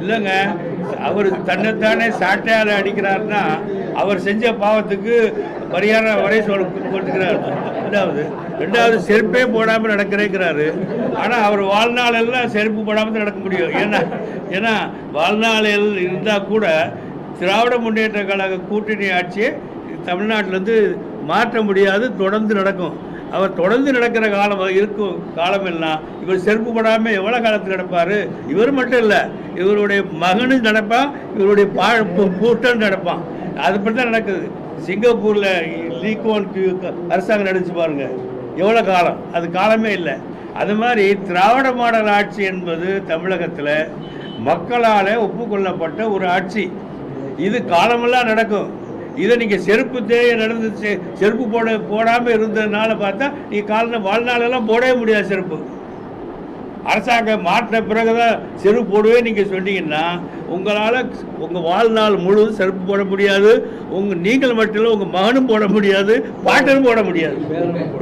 இல்லைங்க. அவர் தன்னைத்தானே சாட்டையால் அடிக்கிறாருன்னா அவர் செஞ்ச பாவத்துக்கு பரிகாரம் வரை சொல் கொடுத்துக்கிறார் ரெண்டாவது ரெண்டாவது செருப்பே போடாமல் நடக்கிறேங்கிறாரு. ஆனால் அவர் வாழ்நாள் எல்லாம் செருப்பு போடாமல் தான் நடக்க முடியும். ஏன்னா ஏன்னா வாழ்நாளில் இருந்தால் கூட திராவிட முன்னேற்ற கழக கூட்டணி ஆட்சியை தமிழ்நாட்டிலேருந்து மாற்ற முடியாது தொடர்ந்து நடக்கும். அவர் தொடர்ந்து நடக்கிற காலம் இருக்கும் காலம் எல்லாம் இவர் செருப்பு படாமல் எவ்வளோ காலத்தில் நடப்பார்? இவர் மட்டும் இல்லை இவருடைய மகனும் நடப்பான் இவருடைய பா பூட்டன் நடப்பான். அது மட்டும் தான் நடக்குது. சிங்கப்பூரில் லீகோன் அரசாங்கம் நடிச்சு பாருங்க. எவ்வளோ காலம்? அது காலமே இல்லை. அது மாதிரி திராவிட மாடல் ஆட்சி என்பது தமிழகத்தில் மக்களால் ஒப்புக்கொள்ளப்பட்ட ஒரு ஆட்சி. இது காலமெல்லாம் நடக்கும். இதை நீங்கள் செருப்பு தேய நடந்து செருப்பு போட போடாமல் இருந்ததுனால பார்த்தா நீ கால வாழ்நாளெல்லாம் போடவே முடியாது செருப்பு. அரசாங்கம் மாற்றின பிறகுதான் செருப்பு போடவே நீங்கள் சொன்னீங்கன்னா உங்களால் உங்கள் வாழ்நாள் முழுவதும் செருப்பு போட முடியாது உங்கள் நீங்கள் மட்டும் இல்லை உங்கள் மகனும் போட முடியாது பாட்டனும் போட முடியாது.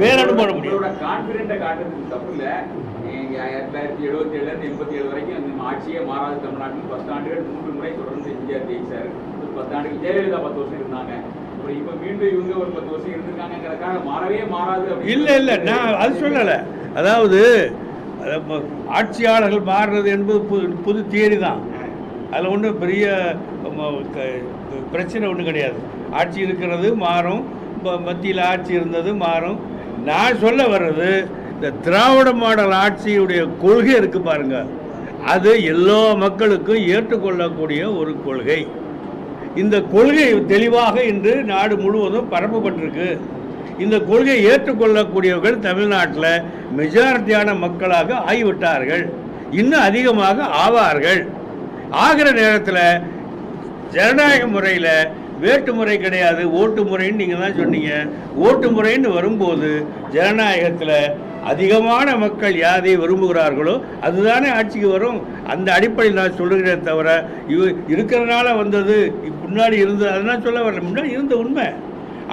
பேரனும் போட முடியாது. உங்களோட ஆயிரத்தி எழுபத்தி ஏழுலேருந்து எண்பத்தி ஏழு வரைக்கும் அந்த ஆட்சியே மாறாது தமிழ்நாட்டில். பத்து ஆண்டுகள் மூன்று முறை தொடர்ந்து எம்ஜிஆர் ஜெயிச்சார். பத்து ஆண்டுகள் ஜெயலலிதா பத்து வருஷம் இருந்தாங்க. அப்புறம் இப்ப மீண்டும் இவங்க ஒரு பத்து வருஷம் இருந்திருக்காங்கிறதுக்காக மாறவே மாறாது அப்படின்னு இல்லை இல்லை நான் அது சொல்லலை. அதாவது ஆட்சியாளர்கள் மாறுறது என்பது புது தியரி தான். அதில் ஒன்றும் பெரிய பிரச்சனை ஒன்றும் கிடையாது. ஆட்சி இருக்கிறது மாறும். மத்தியில் ஆட்சி இருந்தது மாறும். நான் சொல்ல வர்றது இந்த திராவிட மாடல் ஆட்சியுடைய கொள்கை இருக்கு பாருங்க. அது எல்லா மக்களுக்கும் ஏற்றுக்கொள்ளக்கூடிய ஒரு கொள்கை. இந்த கொள்கை தெளிவாக இன்று நாடு முழுவதும் பரப்பப்பட்டிருக்கு. இந்த கொள்கையை ஏற்றுக்கொள்ளக்கூடியவர்கள் தமிழ்நாட்டில் மெஜாரிட்டியான மக்களாக ஆகிவிட்டார்கள். இன்னும் அதிகமாக ஆவார்கள். ஆகிற நேரத்தில் ஜனநாயக முறையில் வேட்டு முறை கிடையாது ஓட்டு முறைன்னு நீங்கள் தான் சொன்னீங்க. ஓட்டு முறைன்னு வரும்போது ஜனநாயகத்தில் அதிகமான மக்கள் யாரை விரும்புகிறார்களோ அதுதானே ஆட்சிக்கு வரும். அந்த அடிப்படையில் நான் சொல்லுகிறேன் தவிர இவ இருக்கிறனால வந்தது முன்னாடி இருந்தது அதெல்லாம் சொல்ல வரல. முன்னாடி இருந்த உண்மை.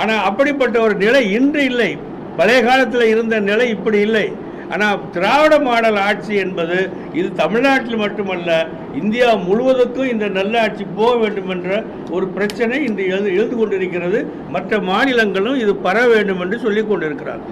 ஆனால் அப்படிப்பட்ட ஒரு நிலை இன்று இல்லை. பழைய காலத்தில் இருந்த நிலை இப்படி இல்லை. ஆனால் திராவிட மாடல் ஆட்சி என்பது இது தமிழ்நாட்டில் மட்டுமல்ல இந்தியா முழுவதுக்கும் இந்த நல்ல ஆட்சி போக வேண்டும் என்ற ஒரு பிரச்சனை இன்று எழுது எழுந்து கொண்டிருக்கிறது. மற்ற மாநிலங்களும் இது பர வேண்டும் என்று சொல்லிக் கொண்டிருக்கிறார்